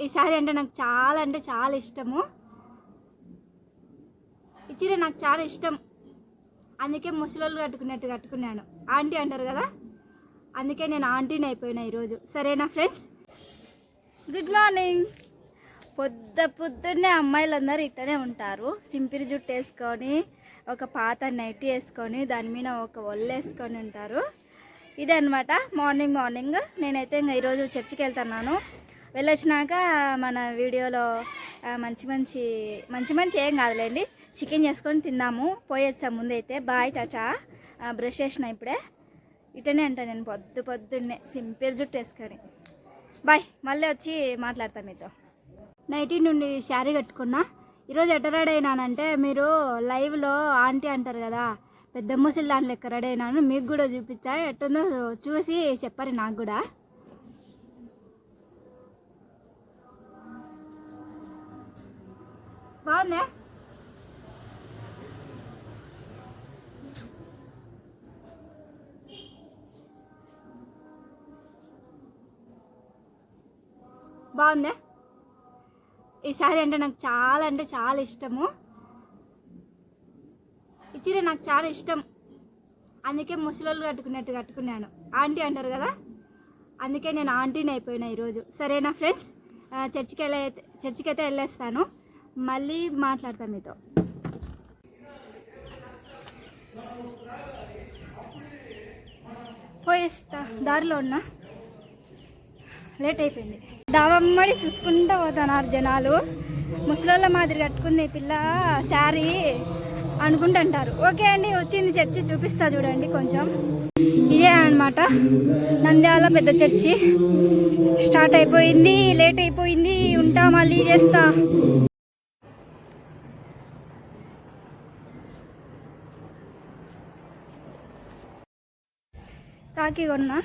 ఈ శారీ అంటే నాకు చాలా అంటే చాలా ఇష్టము. ఈ చీర నాకు చాలా ఇష్టం. అందుకే ముసలోళ్ళు కట్టుకున్నట్టు కట్టుకున్నాను. ఆంటీ అంటారు కదా? అందుకే నేను ఆంటీని అయిపోయినా ఈరోజు. సరేనా ఫ్రెండ్స్? గుడ్ మార్నింగ్ పొద్దు పొద్దున్నే అమ్మాయిలందరూ ఇట్టనే ఉంటారు. సింపిరి జుట్టు వేసుకొని ఒక పాత నైటీ వేసుకొని దాని మీద ఒక ఒళ్ళు వేసుకొని ఉంటారు. ఇదే మార్నింగ్ మార్నింగ్. నేనైతే ఇంకా ఈరోజు చర్చికి వెళ్తున్నాను. వెళ్ళొచ్చినాక మన వీడియోలో మంచి మంచి మంచి మంచి ఏం కాదులేండి. చికెన్ చేసుకొని తిందాము. పోయొచ్చా ముందైతే. బాయ్ టాటా. బ్రష్ చేసిన ఇప్పుడే. ఇటనే అంట నేను పొద్దు పొద్దున్నే. సింపిరి జుట్టు వేసుకొని. బాయ్ మళ్ళీ వచ్చి మాట్లాడతాను మీతో. నైటీ నుండి శారీ కట్టుకున్నా. ఈరోజు ఎట్ట రెడీ అయినానంటే మీరు లైవ్లో ఆంటీ అంటారు కదా పెద్ద ముసలి దాని లెక్క రెడీ అయినాను. మీకు కూడా చూపించా. ఎట్టుందో చూసి చెప్పారు నాకు కూడా. బాగుందా? బాగుందా? ఈ శారీ అంటే నాకు చాలా అంటే చాలా ఇష్టము. ఈ చీర నాకు చాలా ఇష్టం. అందుకే ముసలోళ్ళు కట్టుకున్నట్టు కట్టుకున్నాను. ఆంటీ అంటారు కదా? అందుకే నేను ఆంటీని అయిపోయినా ఈరోజు. సరేనా ఫ్రెండ్స్? చర్చికి వెళ్ళే చర్చికి అయితే వెళ్ళేస్తాను. మళ్ళీ మాట్లాడతాం మీతో. పోయేస్తా. దారిలో ఉన్నా. లేట్ అయిపోయింది దావమ్మడి చూసుకుంటూ పోతున్నారు జనాలు. ముసలోళ్ళ మాదిరి కట్టుకుంది పిల్ల శారీ అనుకుంటుంటారు. ఓకే అండి వచ్చింది చర్చి చూపిస్తా చూడండి కొంచెం. ఇదే అన్నమాట. నంద్యాల పెద్ద చర్చి. స్టార్ట్ అయిపోయింది లేట్ అయిపోయింది ఉంటా మళ్ళీ చేస్తా. రాఖీ కొన్నా.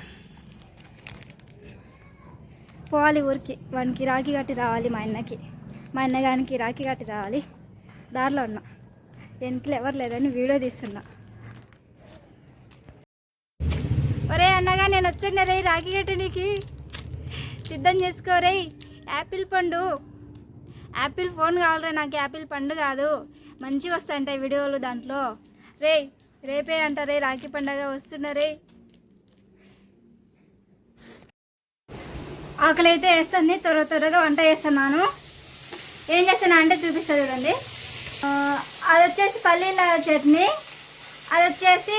పోవాలి ఊరికి. వానికి రాఖీ కట్టి రావాలి మా అన్నకి. మా అన్నగానికి రాఖీ కట్టి రావాలి. దారిలో ఉన్నా. వెనకలు ఎవరు లేదని వీడియో తీస్తున్నా. ఒరే అన్నగా నేను వచ్చాను రే రాఖీ కట్టి నీకు. సిద్ధం చేసుకోరే యాపిల్ పండు. యాపిల్ ఫోన్ కావాలరే నాకు యాపిల్ పండు కాదు. మంచిగా వస్తాయంటాయి వీడియోలు దాంట్లో. రే రేపే అంటారే రాఖీ పండగ వస్తున్నారే ఆకలి అయితే వేస్తుంది త్వర త్వరగా వంట చేస్తున్నాను. ఏం చేస్తాను అంటే చూపిస్తా చూడండి. అది వచ్చేసి పల్లీల చట్నీ. అది వచ్చేసి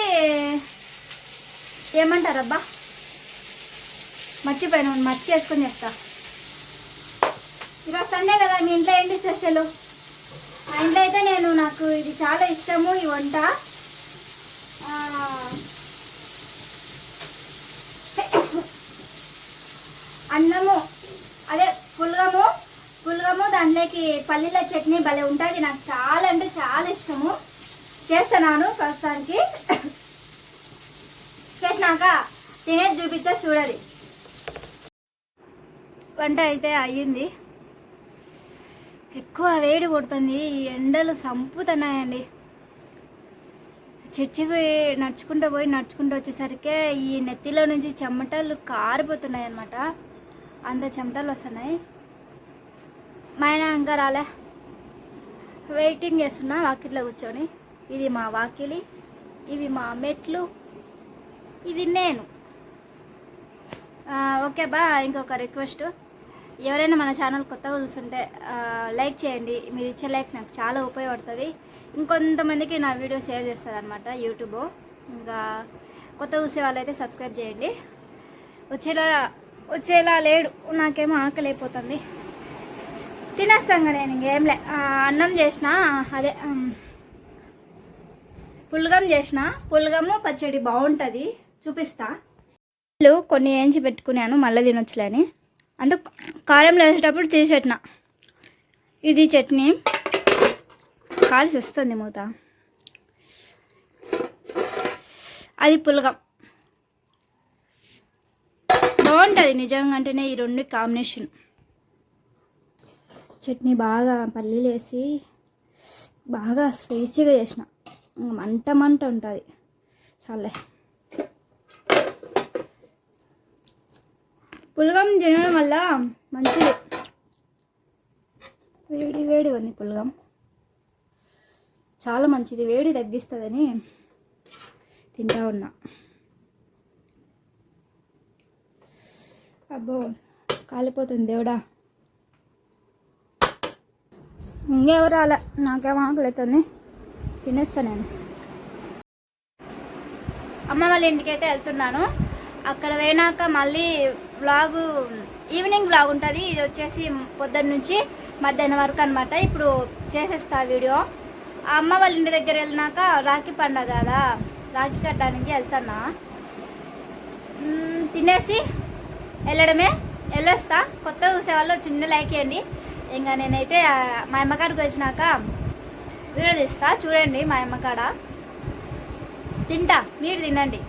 ఏమంటారబ్బా? మర్చిపోయాను మర్చి వేసుకొని చెప్తా. ఈరోజు సండే కదా మీ ఇంట్లో ఏంటి స్పెషల్? మా ఇంట్లో అయితే నేను నాకు ఇది చాలా ఇష్టము ఈ వంట ఆ, అన్నము అదే పులగము పులగము పల్లీల చట్నీ భలే ఉంటుంది. నాకు చాలా అంటే చాలా ఇష్టము. చేస్తున్నాను ప్రస్తుతానికి. చేసినాక తినేది చూపించా చూడాలి. వంట అయితే అయ్యింది. ఎక్కువ వేడి కొడుతుంది. ఈ ఎండలు సంపుతున్నాయండి. చర్చికి నడుచుకుంటూ పోయి నడుచుకుంటూ వచ్చేసరికి ఈ నెత్తిలో నుంచి చెమటలు కారిపోతున్నాయి అనమాట అంత చెమటలు వస్తున్నాయి. మా ఆయన ఇంకా రాలే. వెయిటింగ్ చేస్తున్నా వాకిట్లో కూర్చొని. ఇది మా వాకిలి ఇవి మా మెట్లు ఇది నేను. ఓకే బా ఇంకొక రిక్వెస్ట్ ఎవరైనా మన ఛానల్ కొత్తగా చూస్తుంటే లైక్ చేయండి. మీరు ఇచ్చే లైక్ నాకు చాలా ఉపయోగపడుతుంది. ఇంకొంతమందికి నా వీడియో షేర్ చేస్తుంది అనమాట యూట్యూబ్ ఇంకా కొత్త చూసే వాళ్ళైతే సబ్స్క్రైబ్ చేయండి. వచ్చేలా వచ్చేలా లేడు. నాకేమో ఆకలి అయిపోతుంది తినేస్తాం నేను ఇంకేంలే అన్నం చేసిన అదే పులగం చేసిన పులగము పచ్చడి బాగుంటుంది చూపిస్తా. ఇల్లు కొన్ని ఏంచి పెట్టుకున్నాను మళ్ళీ తినొచ్చులే అని. అంటే కారం వేసేటప్పుడు తీసి ఇది చట్నీ. కాల్సి వస్తుంది మూత. అది పులగం. బాగుంటుంది నిజంగా అంటేనే ఈ రెండు కాంబినేషన్. చట్నీ బాగా పల్లీలు వేసి బాగా స్పైసీగా చేసిన. మంట మంట ఉంటుంది. చాలే. పులగం తినడం వల్ల మంచిది. వేడి వేడిగా ఉంది పులగం. చాలా మంచిది. వేడి తగ్గిస్తుందని తింటా ఉన్నా. అబ్బో కాలిపోతుంది దేవుడా. ఇంకెవరు అలా నాకేం ఆకలి అవుతుంది తినేస్తా నేను. అమ్మ వాళ్ళ ఇంటికైతే వెళ్తున్నాను. అక్కడ పోయినాక మళ్ళీ వ్లాగు ఈవినింగ్ వ్లాగ్ ఉంటుంది. ఇది వచ్చేసి పొద్దున్న నుంచి మధ్యాహ్నం వరకు అనమాట ఇప్పుడు చేసేస్తా ఆ వీడియో. ఆ అమ్మ వాళ్ళ ఇంటి దగ్గర వెళ్ళినాక రాఖీ పండగ కదా రాఖీ కట్టడానికి వెళ్తున్నా. తినేసి వెళ్ళడమే. వెళ్ళొస్తా. కొత్త చూసేవాళ్ళు చిన్న లైక్ ఇవ్వండి. ఇంకా నేనైతే మా అమ్మకాడికి వచ్చినాక వీడియో తీస్తా. చూడండి మా అమ్మకాడ. తింటా మీరు తినండి.